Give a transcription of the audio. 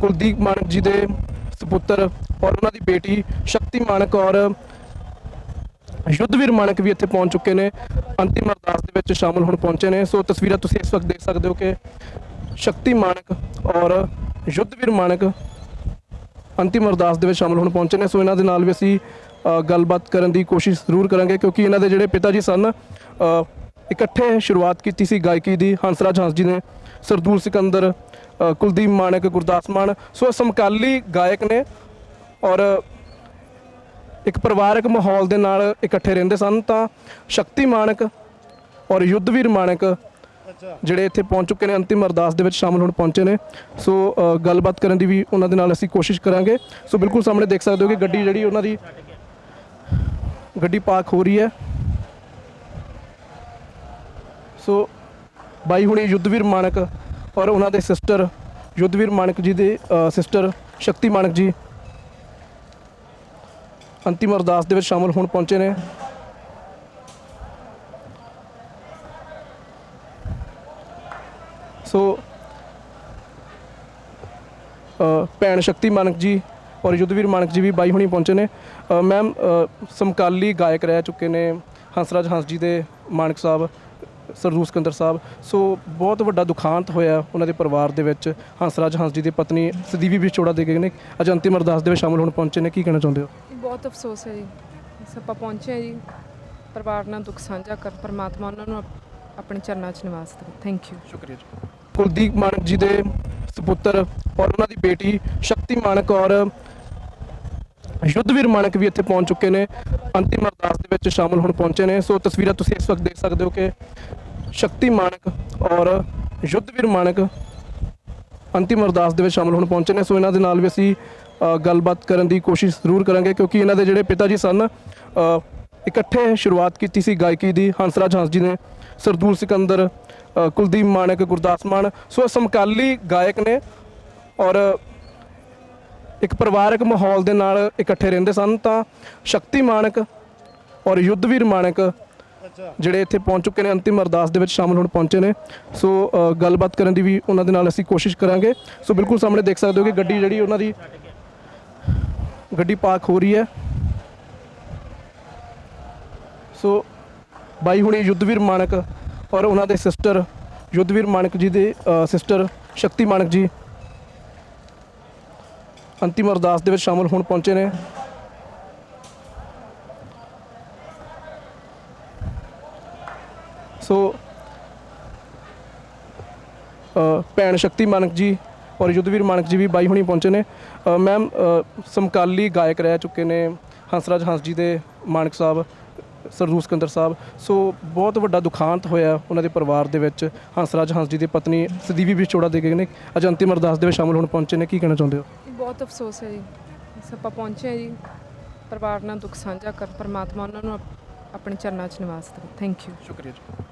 ਕੁਲਦੀਪ ਮਾਨਕ ਜੀ ਦੇ ਸੁਪੁੱਤਰ ਔਰ ਉਹਨਾਂ ਦੀ ਬੇਟੀ ਸ਼ਕਤੀ ਮਾਨਕ ਔਰ ਯੁੱਧਵੀਰ ਮਾਨਕ ਵੀ ਇੱਥੇ ਪਹੁੰਚ ਚੁੱਕੇ ਨੇ। ਅੰਤਿਮ ਅਰਦਾਸ ਦੇ ਵਿੱਚ ਸ਼ਾਮਲ ਹੋਣ ਪਹੁੰਚੇ ਨੇ। ਸੋ ਤਸਵੀਰਾਂ ਤੁਸੀਂ ਇਸ ਵਕਤ ਦੇਖ ਸਕਦੇ ਹੋ ਕਿ ਸ਼ਕਤੀ ਮਾਨਕ ਔਰ ਯੁੱਧਵੀਰ ਮਾਨਕ ਅੰਤਿਮ ਅਰਦਾਸ ਦੇ ਵਿੱਚ ਸ਼ਾਮਲ ਹੋਣ ਪਹੁੰਚੇ ਨੇ। ਸੋ ਇਹਨਾਂ ਦੇ ਨਾਲ ਵੀ ਅਸੀਂ ਗੱਲਬਾਤ ਕਰਨ ਦੀ ਕੋਸ਼ਿਸ਼ ਜ਼ਰੂਰ ਕਰਾਂਗੇ ਕਿਉਂਕਿ ਇਹਨਾਂ ਦੇ ਜਿਹੜੇ ਪਿਤਾ ਜੀ ਸਨ ਇਕੱਠੇ ਸ਼ੁਰੂਆਤ ਕੀਤੀ ਸੀ ਗਾਇਕੀ ਦੀ ਹੰਸਰਾਜ ਹੰਸ ਜੀ ਨੇ ਸਰਦੂਲ ਸਿਕੰਦਰ ਅ, ਕੁਲਦੀਪ ਮਾਣਕ ਗੁਰਦਾਸ ਮਾਨ। ਸੋ ਇਹ ਸਮਕਾਲੀ ਗਾਇਕ ਨੇ ਔਰ ਇੱਕ ਪਰਿਵਾਰਕ ਮਾਹੌਲ ਦੇ ਨਾਲ ਇਕੱਠੇ ਰਹਿੰਦੇ ਸਨ ਤਾਂ ਸ਼ਕਤੀ ਮਾਣਕ ਔਰ ਯੁੱਧਵੀਰ ਮਾਣਕ ਜਿਹੜੇ ਇੱਥੇ ਪਹੁੰਚ ਚੁੱਕੇ ਨੇ ਅੰਤਿਮ ਅਰਦਾਸ ਦੇ ਵਿੱਚ ਸ਼ਾਮਲ ਹੋਣ ਪਹੁੰਚੇ ਨੇ। ਸੋ ਅ, ਗੱਲਬਾਤ ਕਰਨ ਦੀ ਵੀ ਉਹਨਾਂ ਦੇ ਨਾਲ ਅਸੀਂ ਕੋਸ਼ਿਸ਼ ਕਰਾਂਗੇ। ਸੋ ਬਿਲਕੁਲ ਸਾਹਮਣੇ ਦੇਖ ਸਕਦੇ ਹੋ ਕਿ ਗੱਡੀ ਜਿਹੜੀ ਉਹਨਾਂ ਦੀ ਗੱਡੀ ਪਾਰਕ ਹੋ ਰਹੀ ਹੈ। ਸੋ ਬਾਈ ਹੁਣੀ ਯੁੱਧਵੀਰ ਮਾਨਕ ਔਰ ਉਹਨਾਂ ਦੇ ਸਿਸਟਰ ਯੁੱਧਵੀਰ ਮਾਨਕ ਜੀ ਦੇ ਸਿਸਟਰ ਸ਼ਕਤੀ ਮਾਨਕ ਜੀ। ਅੰਤਿਮ ਅਰਦਾਸ ਦੇ ਵਿੱਚ ਸ਼ਾਮਲ ਹੋਣ ਪਹੁੰਚੇ ਨੇ। ਸੋ ਭੈਣ ਸ਼ਕਤੀ ਮਾਨਕ ਜੀ ਔਰ ਯੁੱਧਵੀਰ ਮਾਨਕ ਜੀ ਵੀ ਬਾਈ ਹੁਣੀ ਪਹੁੰਚੇ ਨੇ। ਮੈਮ ਸਮਕਾਲੀ ਗਾਇਕ ਰਹਿ ਚੁੱਕੇ ਨੇ ਹੰਸਰਾਜ ਹੰਸ ਜੀ ਦੇ ਮਾਨਕ ਸਾਹਿਬ। ਸਰਦੂਲ ਸਿਕੰਦਰ ਸਾਹਿਬ। ਸੋ ਬਹੁਤ ਵੱਡਾ ਦੁਖਾਂਤ ਹੋਇਆ ਉਹਨਾਂ ਦੇ ਪਰਿਵਾਰ ਦੇ ਵਿੱਚ। ਹੰਸਰਾਜ ਹੰਸ ਜੀ ਦੀ ਪਤਨੀ ਸਦੀਵੀ ਵਿਛੋੜਾ ਦੇ ਗਏ ਨੇ। ਅੱਜ ਅੰਤਿਮ ਅਰਦਾਸ ਦੇ ਵਿੱਚ ਸ਼ਾਮਲ ਹੋਣ ਪਹੁੰਚੇ ਨੇ। ਕੀ ਕਹਿਣਾ ਚਾਹੁੰਦੇ ਹੋ? ਬਹੁਤ ਅਫਸੋਸ ਹੈ ਜੀ। ਬਸ ਆਪਾਂ ਪਹੁੰਚੇ ਜੀ। ਪਰਿਵਾਰ ਨਾਲ ਦੁੱਖ ਸਾਂਝਾ ਕਰ ਪਰਮਾਤਮਾ ਉਹਨਾਂ ਨੂੰ ਆਪ- ਆਪਣੇ ਚਰਨਾਂ 'ਚ ਨਿਵਾਸ ਦੇਵੇ। ਥੈਂਕ ਯੂ ਸ਼ੁਕਰੀਆ ਜੀ। ਕੁਲਦੀਪ ਮਾਨਕ ਜੀ ਦੇ ਸੁਪੁੱਤਰ ਔਰ ਉਹਨਾਂ ਦੀ ਬੇਟੀ ਸ਼ਕਤੀ ਮਾਨਕ ਔਰ ਯੁੱਧਵੀਰ ਮਾਨਕ ਵੀ ਇੱਥੇ ਪਹੁੰਚ ਚੁੱਕੇ ਨੇ, ਅੰਤਿਮ ਅਰਦਾਸ ਦੇ ਵਿੱਚ ਸ਼ਾਮਲ ਹੋਣ ਪਹੁੰਚੇ ਨੇ। ਸੋ ਤਸਵੀਰਾਂ ਤੁਸੀਂ ਇਸ ਵਕਤ ਦੇਖ ਸਕਦੇ ਹੋ ਕਿ ਸ਼ਕਤੀ ਮਾਨਕ ਔਰ ਯੁੱਧਵੀਰ ਮਾਨਕ ਅੰਤਿਮ ਅਰਦਾਸ ਦੇ ਵਿੱਚ ਸ਼ਾਮਲ ਹੋਣ ਪਹੁੰਚੇ ਨੇ। ਸੋ ਇਹਨਾਂ ਦੇ ਨਾਲ ਵੀ ਅਸੀਂ ਗੱਲਬਾਤ ਕਰਨ ਦੀ ਕੋਸ਼ਿਸ਼ ਜ਼ਰੂਰ ਕਰਾਂਗੇ ਕਿਉਂਕਿ ਇਹਨਾਂ ਦੇ ਜਿਹੜੇ ਪਿਤਾ ਜੀ ਸਨ ਇਕੱਠੇ ਸ਼ੁਰੂਆਤ ਕੀਤੀ ਸੀ ਗਾਇਕੀ ਦੀ। ਹੰਸਰਾਜ ਹੰਸ ਜੀ ਨੇ, ਸਰਦੂਲ ਸਿਕੰਦਰ ਕੁਲਦੀਪ ਮਾਨਕ, ਗੁਰਦਾਸ ਮਾਨ। ਸੋ ਇਹ ਸਮਕਾਲੀ ਗਾਇਕ ਨੇ ਔਰ ਇੱਕ ਪਰਿਵਾਰਕ ਮਾਹੌਲ ਦੇ ਨਾਲ ਇਕੱਠੇ ਰਹਿੰਦੇ ਸਨ ਤਾਂ ਸ਼ਕਤੀ ਮਾਨਕ ਔਰ ਯੁੱਧਵੀਰ ਮਾਨਕ ਜਿਹੜੇ ਇੱਥੇ ਪਹੁੰਚ ਚੁੱਕੇ ਨੇ ਅੰਤਿਮ ਅਰਦਾਸ ਦੇ ਵਿੱਚ ਸ਼ਾਮਲ ਹੋਣ ਪਹੁੰਚੇ ਨੇ। ਸੋ ਅ, ਗੱਲਬਾਤ ਕਰਨ ਦੀ ਵੀ ਉਹਨਾਂ ਦੇ ਨਾਲ ਅਸੀਂ ਕੋਸ਼ਿਸ਼ ਕਰਾਂਗੇ। ਸੋ ਬਿਲਕੁਲ ਸਾਹਮਣੇ ਦੇਖ ਸਕਦੇ ਹੋ ਕਿ ਗੱਡੀ ਜਿਹੜੀ ਉਹਨਾਂ ਦੀ ਗੱਡੀ ਪਾਰਕ ਹੋ ਰਹੀ ਹੈ। ਸੋ ਬਾਈ ਹੁਣੀ ਯੁੱਧਵੀਰ ਮਾਨਕ ਔਰ ਉਹਨਾਂ ਦੇ ਸਿਸਟਰ ਯੁੱਧਵੀਰ ਮਾਨਕ ਜੀ ਦੇ ਸਿਸਟਰ ਸ਼ਕਤੀ ਮਾਨਕ ਜੀ ਅੰਤਿਮ ਅਰਦਾਸ ਦੇ ਵਿੱਚ ਸ਼ਾਮਲ ਹੋਣ ਪਹੁੰਚੇ ਨੇ। ਸੋ ਭੈਣ ਸ਼ਕਤੀ ਮਾਨਕ ਜੀ ਔਰ ਯੁੱਧਵੀਰ ਮਾਨਕ ਜੀ ਵੀ ਬਾਈ ਹੁਣੀ ਪਹੁੰਚੇ ਨੇ। ਮੈਮ ਸਮਕਾਲੀ ਗਾਇਕ ਰਹਿ ਚੁੱਕੇ ਨੇ ਹੰਸਰਾਜ ਹੰਸ ਜੀ ਦੇ, ਮਾਨਕ ਸਾਹਿਬ ਸਰਦੂਲ ਸਿਕੰਦਰ ਸਾਹਿਬ। ਸੋ, ਬਹੁਤ ਵੱਡਾ ਦੁਖਾਂਤ ਹੋਇਆ ਉਹਨਾਂ ਦੇ ਪਰਿਵਾਰ ਦੇ ਵਿੱਚ। ਹੰਸਰਾਜ ਹੰਸ ਜੀ ਦੀ ਪਤਨੀ ਸਦੀਵੀ ਵਿਛੋੜਾ ਦੇ ਗਏ ਨੇ। ਅੱਜ ਅੰਤਿਮ ਅਰਦਾਸ ਦੇ ਵਿੱਚ ਸ਼ਾਮਲ ਹੋਣ ਪਹੁੰਚੇ ਨੇ। ਕੀ ਕਹਿਣਾ ਚਾਹੁੰਦੇ ਹੋ? ਬਹੁਤ ਅਫਸੋਸ ਹੈ ਜੀ। ਬਸ ਆਪਾਂ ਪਹੁੰਚੇ ਹਾਂ ਜੀ। ਪਰਿਵਾਰ ਨਾਲ ਦੁੱਖ ਸਾਂਝਾ ਕਰ, ਪਰਮਾਤਮਾ ਉਹਨਾਂ ਨੂੰ ਆਪਣੇ ਚਰਨਾਂ 'ਚ ਨਿਵਾਸ ਦੇਵੇ। ਥੈਂਕ ਯੂ ਸ਼ੁਕਰੀਆ ਜੀ।